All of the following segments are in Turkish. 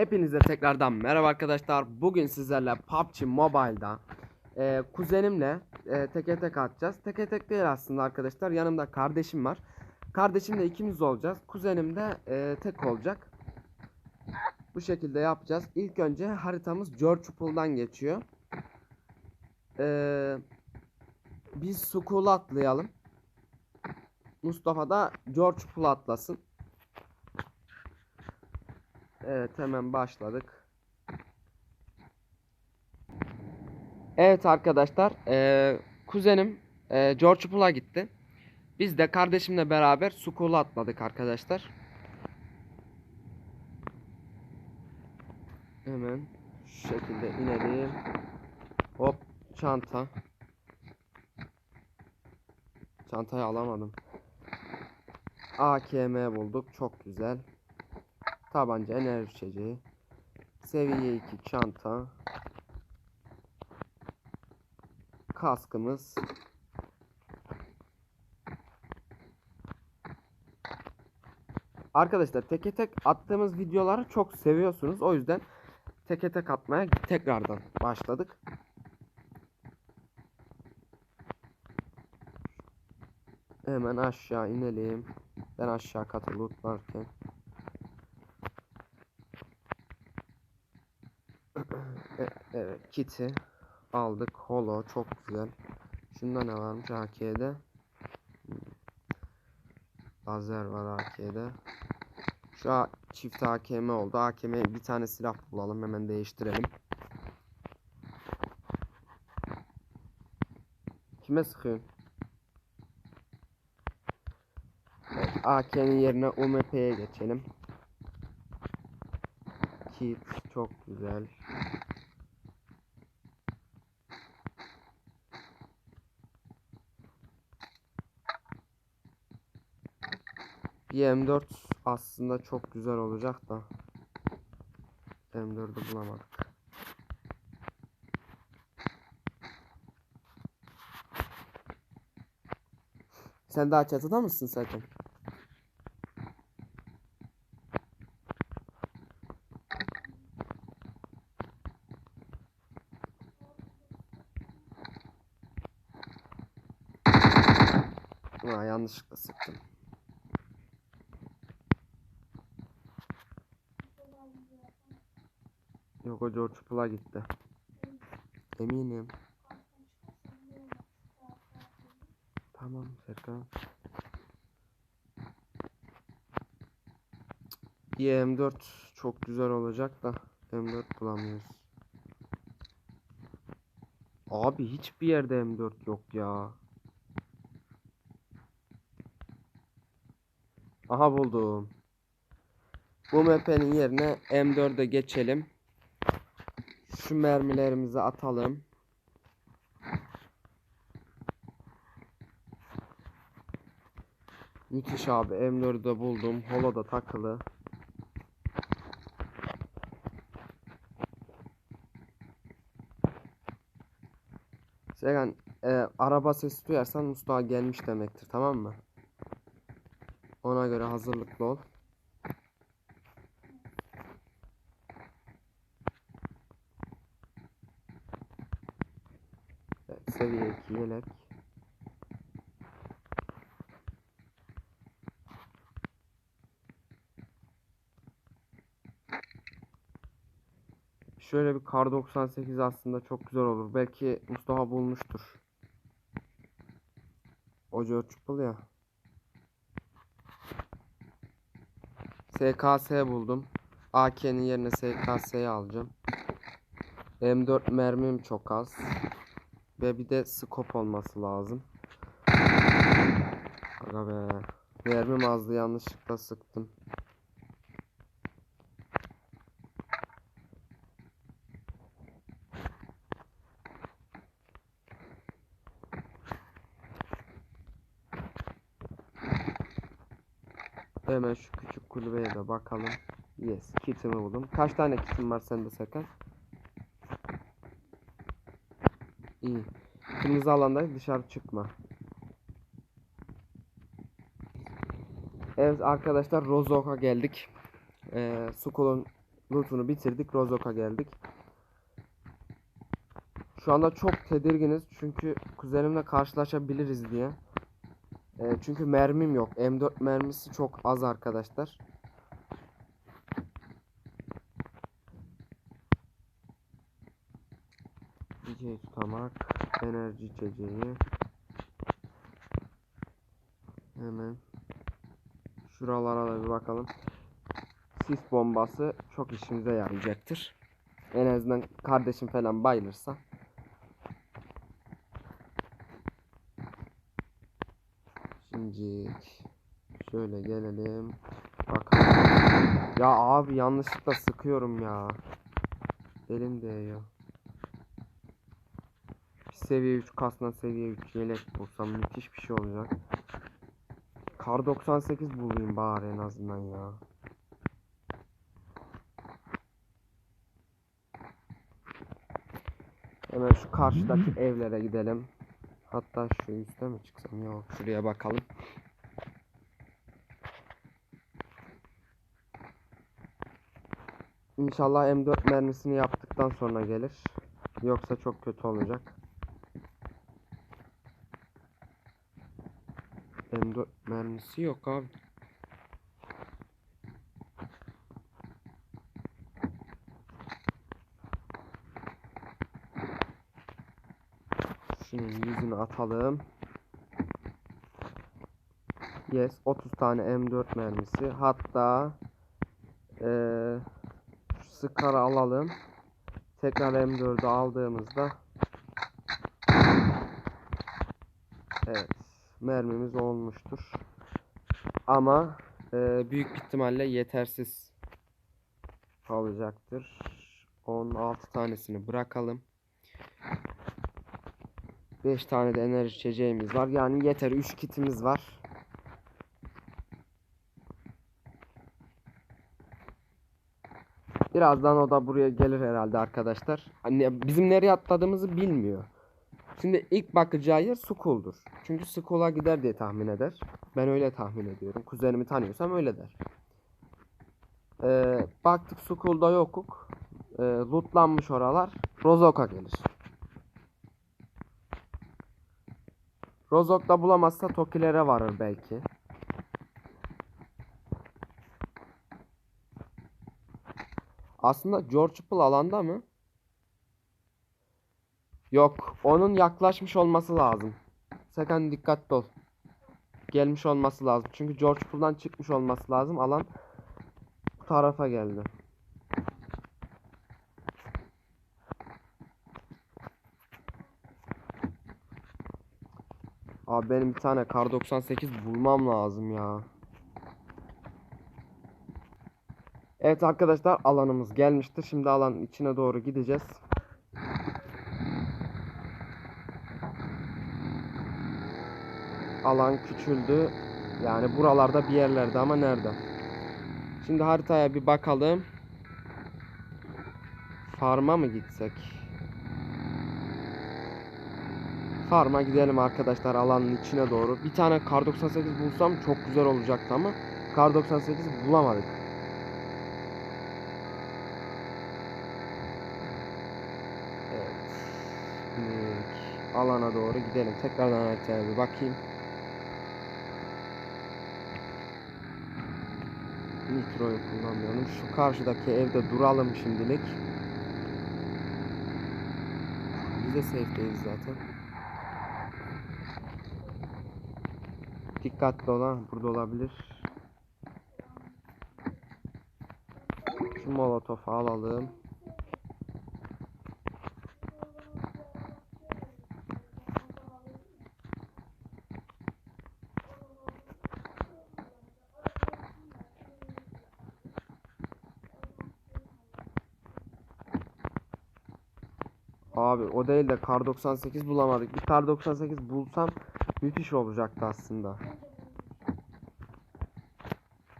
Hepinize tekrardan merhaba arkadaşlar. Bugün sizlerle PUBG Mobile'da e, kuzenimle e, teke tek atacağız. Teke tek değil aslında arkadaşlar. Yanımda kardeşim var. Kardeşimle ikimiz olacağız. Kuzenim de e, tek olacak. Bu şekilde yapacağız. İlk önce haritamız George geçiyor. E, biz Skull'u atlayalım. Mustafa da George Pool atlasın. Evet hemen başladık. Evet arkadaşlar eee, kuzenim eee, George Pool'a gitti. Biz de kardeşimle beraber Skull'a atladık arkadaşlar. Hemen şu şekilde inelim. Hop çanta. Çantayı alamadım. AKM bulduk. Çok güzel. Tabanca enerji içeceği. Seviye 2 çanta. Kaskımız. Arkadaşlar teke tek attığımız videoları çok seviyorsunuz. O yüzden teke tek atmaya tekrardan başladık. Hemen aşağı inelim. Ben aşağı katı lootlarken. E- Evet, kiti aldık. Holo çok güzel. Şunda ne varmış AK'de? Lazer var AK'de. Şu an çift AKM oldu. AKM'ye bir tane silah bulalım. Hemen değiştirelim. Kime sıkıyorsun? Evet, AK'nin yerine UMP'ye geçelim. Kit çok güzel. Bir M4 aslında çok güzel olacak da M4'ü bulamadık. Sen daha çatıda mısın zaten? Aa, yanlışlıkla sıktım. Yok o George Pool'a gitti. Eminim. Tamam Serkan. Bir M4 çok güzel olacak da M4 bulamıyoruz. Abi hiçbir yerde M4 yok ya. Aha buldum. Bu MP'nin yerine M4'e geçelim. Şu mermilerimizi atalım. Müthiş abi M4'ü de buldum. Holo da takılı. Serkan e, araba sesi duyarsan Mustafa gelmiş demektir tamam mı? Ona göre hazırlıklı ol. Evet, seviye 2 yelek. Şöyle bir kar 98 aslında çok güzel olur. Belki Mustafa bulmuştur. O George Pool ya. SKS buldum. AK'nin yerine SKS'yi alacağım. M4 mermim çok az. Ve bir de scope olması lazım. Aga be. Mermim azdı yanlışlıkla sıktım. Hemen şu küçük kulübeye de bakalım. Yes, kitimi buldum. Kaç tane kitim var sende Serkan? İyi. Kırmızı alanda dışarı çıkma. Evet arkadaşlar Rozok'a geldik. Ee, Sukul'un lootunu bitirdik. Rozok'a geldik. Şu anda çok tedirginiz çünkü kuzenimle karşılaşabiliriz diye. Ee, çünkü mermim yok. M4 mermisi çok az arkadaşlar. Enerji içeceği. Hemen şuralara da bir bakalım. Sis bombası çok işimize yarayacaktır. En azından kardeşim falan bayılırsa. Şimdi şöyle gelelim. Bakalım. Ya abi yanlışlıkla sıkıyorum ya. Elim değiyor. Seviye 3 kasna seviye 3 yelek bulsam müthiş bir şey olacak. Kar 98 bulayım bari en azından ya. Hemen şu karşıdaki evlere gidelim. Hatta şu üste mi çıksam? Yok şuraya bakalım. İnşallah M4 mermisini yaptıktan sonra gelir. Yoksa çok kötü olacak. M4 mermisi yok abi. Şunun yüzünü atalım. Yes 30 tane M4 mermisi. Hatta şu Scar'ı alalım. Tekrar M4'ü aldığımızda Evet mermimiz olmuştur. Ama eee, büyük ihtimalle yetersiz olacaktır. 16 tanesini bırakalım. 5 tane de enerji içeceğimiz var. Yani yeter 3 kitimiz var. Birazdan o da buraya gelir herhalde arkadaşlar. Hani bizim nereye atladığımızı bilmiyor. Şimdi ilk bakacağı yer Skull'dur. Çünkü Skull'a gider diye tahmin eder. Ben öyle tahmin ediyorum. Kuzenimi tanıyorsam öyle der. Ee, baktık Skull'da yokuk. Ee, lootlanmış oralar. Rozok'a gelir. Rozok'ta bulamazsa Tokilere varır belki. Aslında George Apple alanda mı? Yok. Onun yaklaşmış olması lazım. Sakın dikkatli ol. Gelmiş olması lazım. Çünkü George Apple'dan çıkmış olması lazım. Alan bu tarafa geldi. Abi benim bir tane kar 98 bulmam lazım ya. Evet arkadaşlar alanımız gelmiştir. Şimdi alanın içine doğru gideceğiz. Alan küçüldü. Yani buralarda bir yerlerde ama nerede? Şimdi haritaya bir bakalım. Farm'a mı gitsek? Farm'a gidelim arkadaşlar alanın içine doğru. Bir tane kar 98 bulsam çok güzel olacaktı ama kar 98 bulamadık. Evet. Alana doğru gidelim. Tekrardan haritaya bir bakayım. Nitro'yu kullanmayalım. Şu karşıdaki evde duralım şimdilik. Biz de safe'deyiz zaten. Dikkatli olan burada olabilir. Şu molotofu alalım. Abi o değil de kar 98 bulamadık. Bir kar 98 bulsam müthiş olacaktı aslında.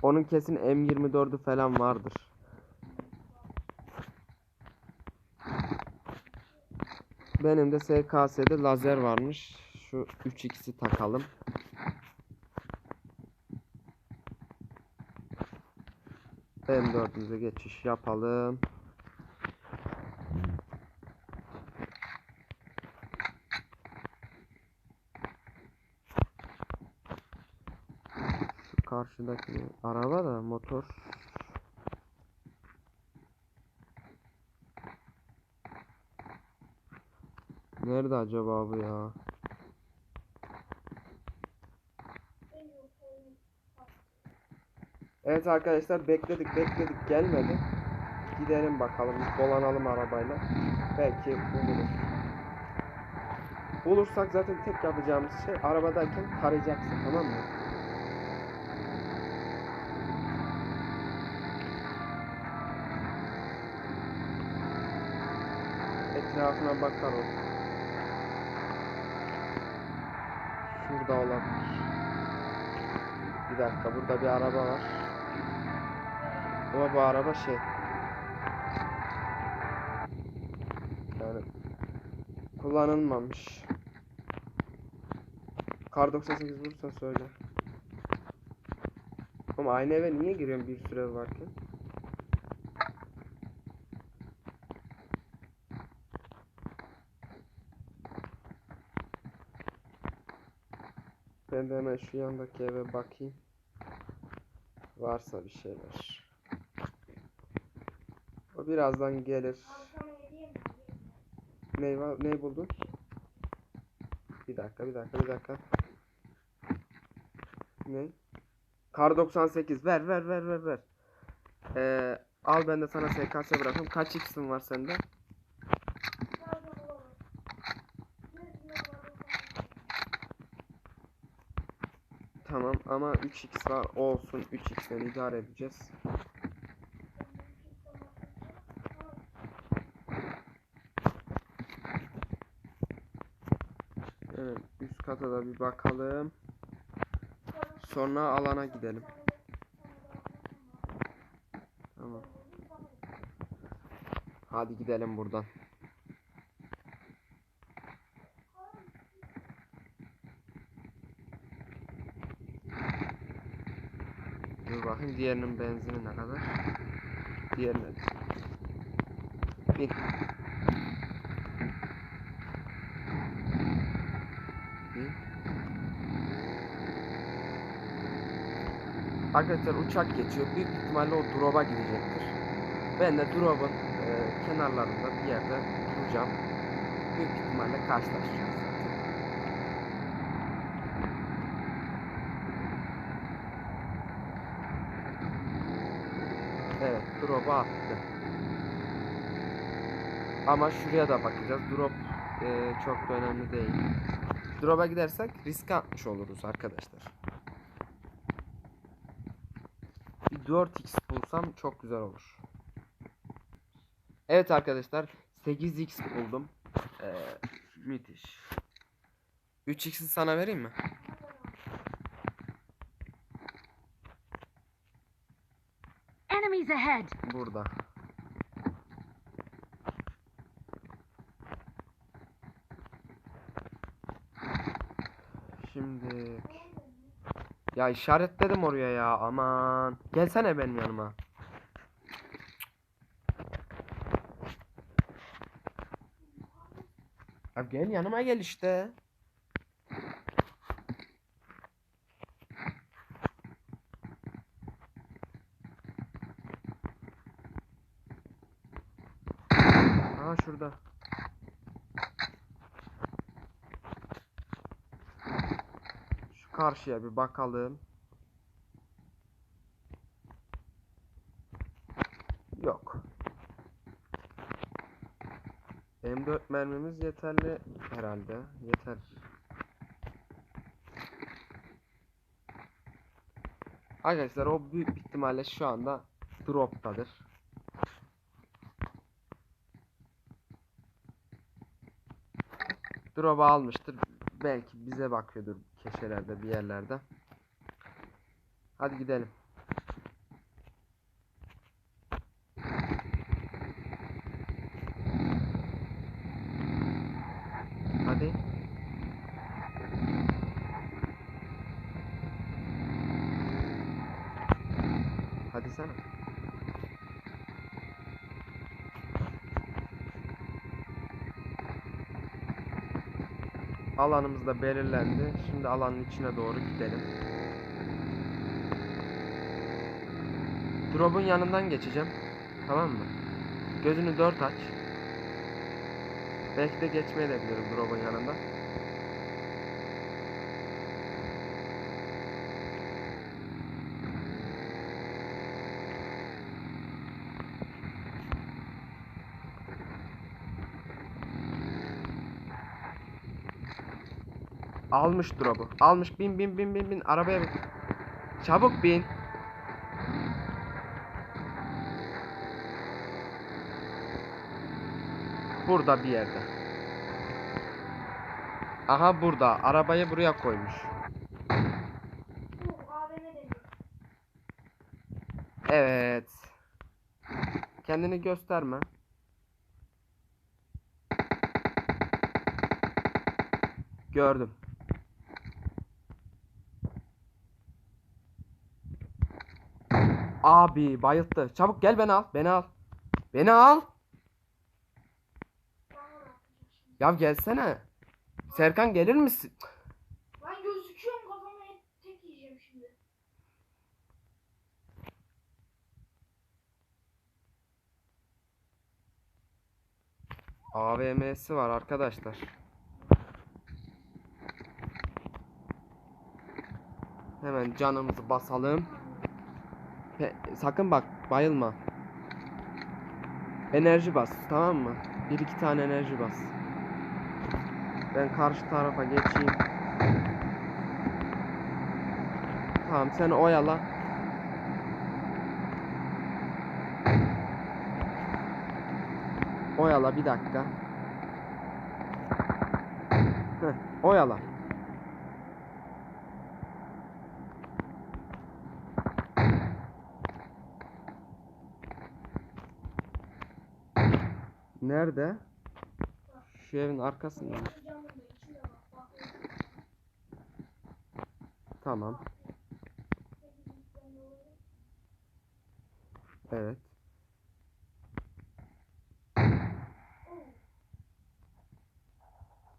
Onun kesin M24'ü falan vardır. Benim de SKS'de lazer varmış. Şu 3x'i takalım. M4'ümüze geçiş yapalım. Şu karşıdaki araba da motor. Nerede acaba bu ya? Evet arkadaşlar bekledik bekledik gelmedi. Gidelim bakalım dolanalım arabayla. Belki buluruz. Bulursak zaten tek yapacağımız şey arabadayken tarayacaksın tamam mı? Etrafına bakar o. Şurada olabilir. Bir dakika burada bir araba var. Ama bu araba şey. Yani kullanılmamış. Kar 98 vursa söyle. Ama aynı eve niye giriyorum bir süre varken? Ben de hemen şu yandaki eve bakayım. Varsa bir şeyler. O birazdan gelir. Ne var? Ne buldun? Bir dakika, bir dakika, bir dakika. Ne? Kar 98 ver ver ver ver ver. Ee, al ben de sana SKS bırakayım. Kaç x'in var sende? Tamam ama 3x var olsun 3x'den idare edeceğiz. Evet üst kata da bir bakalım. Sonra alana gidelim. Tamam. Hadi gidelim buradan. Bakayım diğerinin benzini ne kadar? Diğerine. Bin. Bin. Arkadaşlar uçak geçiyor. Büyük ihtimalle o drop'a gidecektir. Ben de drop'un e, kenarlarında bir yerde duracağım. Büyük ihtimalle karşılaşacağız zaten. Evet, drop'a attı. Ama şuraya da bakacağız. Drop e, çok da önemli değil. Drop'a gidersek risk atmış oluruz arkadaşlar. Bir 4x bulsam çok güzel olur. Evet arkadaşlar 8x buldum. Ee, müthiş. 3x'i sana vereyim mi? Enemies ahead! Burada. Şimdi ya işaretledim oraya ya aman. Gelsene benim yanıma. Abi gel yanıma gel işte. Aa şurada. Şu karşıya bir bakalım. Yok. M4 mermimiz yeterli herhalde. Yeter. Arkadaşlar o büyük ihtimalle şu anda droptadır. Drop'u almıştır. Belki bize bakıyordur keşelerde bir yerlerde. Hadi gidelim. Alanımız da belirlendi. Şimdi alanın içine doğru gidelim. Drop'un yanından geçeceğim. Tamam mı? Gözünü dört aç. Belki de geçmeye de drop'un yanında. Almış drop'u. Almış. Bin bin bin bin bin. Arabaya bin. Çabuk bin. Burada bir yerde. Aha burada. Arabayı buraya koymuş. Evet. Kendini gösterme. Gördüm. Abi bayılttı. Çabuk gel beni al. Beni al. Beni al. Ya gelsene. Serkan gelir misin? Ben gözüküyorum kafama tek yiyeceğim şimdi. AVM'si var arkadaşlar. Hemen canımızı basalım. Pe- sakın bak bayılma. Enerji bas tamam mı? Bir iki tane enerji bas. Ben karşı tarafa geçeyim. Tamam sen oyala. Oyala bir dakika. Heh, oyala. Nerede? Şu evin arkasında. Tamam. Evet.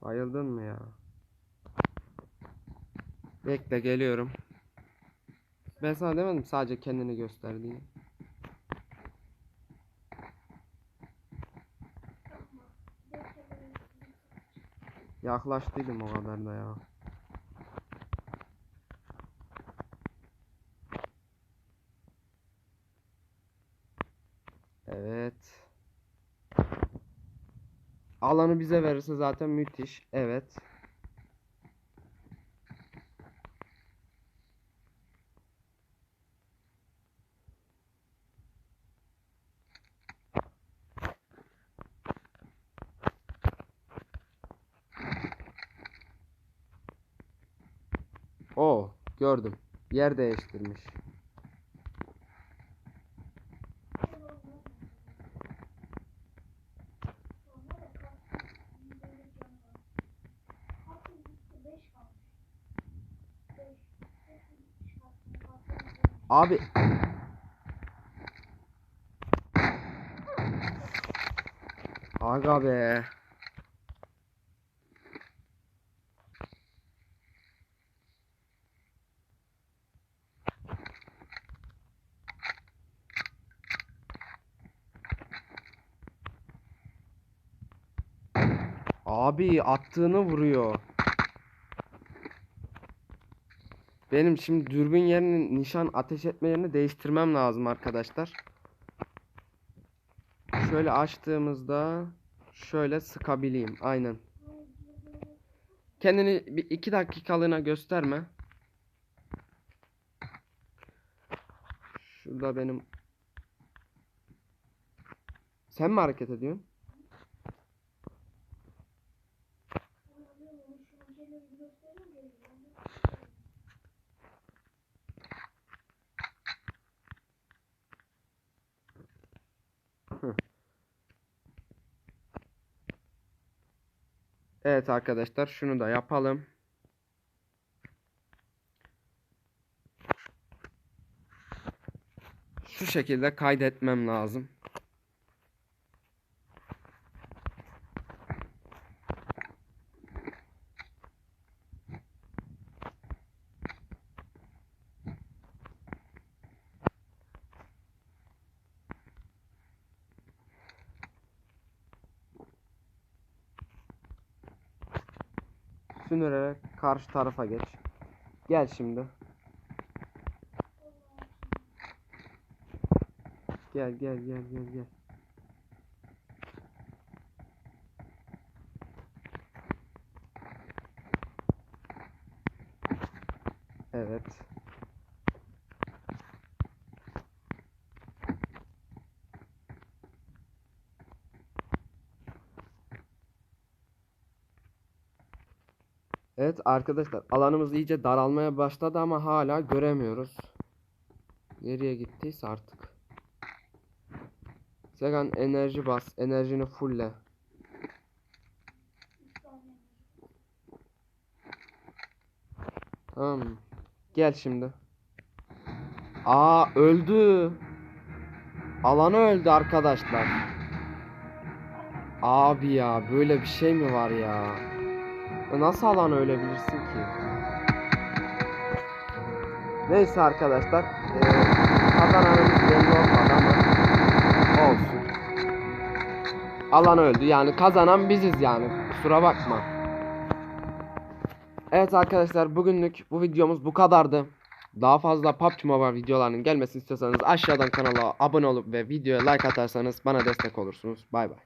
Bayıldın mı ya? Bekle geliyorum. Ben sana demedim sadece kendini göster Yaklaştıydım o kadar da ya. Evet. Alanı bize verirse zaten müthiş. Evet. O gördüm. Yer değiştirmiş. Abi Aga be. Abi attığını vuruyor. Benim şimdi dürbün yerini, nişan ateş etme yerini değiştirmem lazım arkadaşlar. Şöyle açtığımızda şöyle sıkabileyim. Aynen. Kendini bir iki dakikalığına gösterme. Şurada benim Sen mi hareket ediyorsun? Evet arkadaşlar şunu da yapalım. Şu şekilde kaydetmem lazım. Karşı tarafa geç. Gel şimdi. Gel gel gel gel gel. Evet. Evet arkadaşlar alanımız iyice daralmaya başladı ama hala göremiyoruz. Nereye gittiyse artık. Segan enerji bas. Enerjini fulle. Tamam? Gel şimdi. Aa öldü. Alanı öldü arkadaşlar. Abi ya böyle bir şey mi var ya? E, Nasıl alan ölebilirsin ki? Neyse arkadaşlar. eee kazananımız belli olmadı ama olsun. Alan öldü yani kazanan biziz yani kusura bakma. Evet arkadaşlar bugünlük bu videomuz bu kadardı. Daha fazla PUBG Mobile videolarının gelmesini istiyorsanız aşağıdan kanala abone olup ve videoya like atarsanız bana destek olursunuz. Bay bay.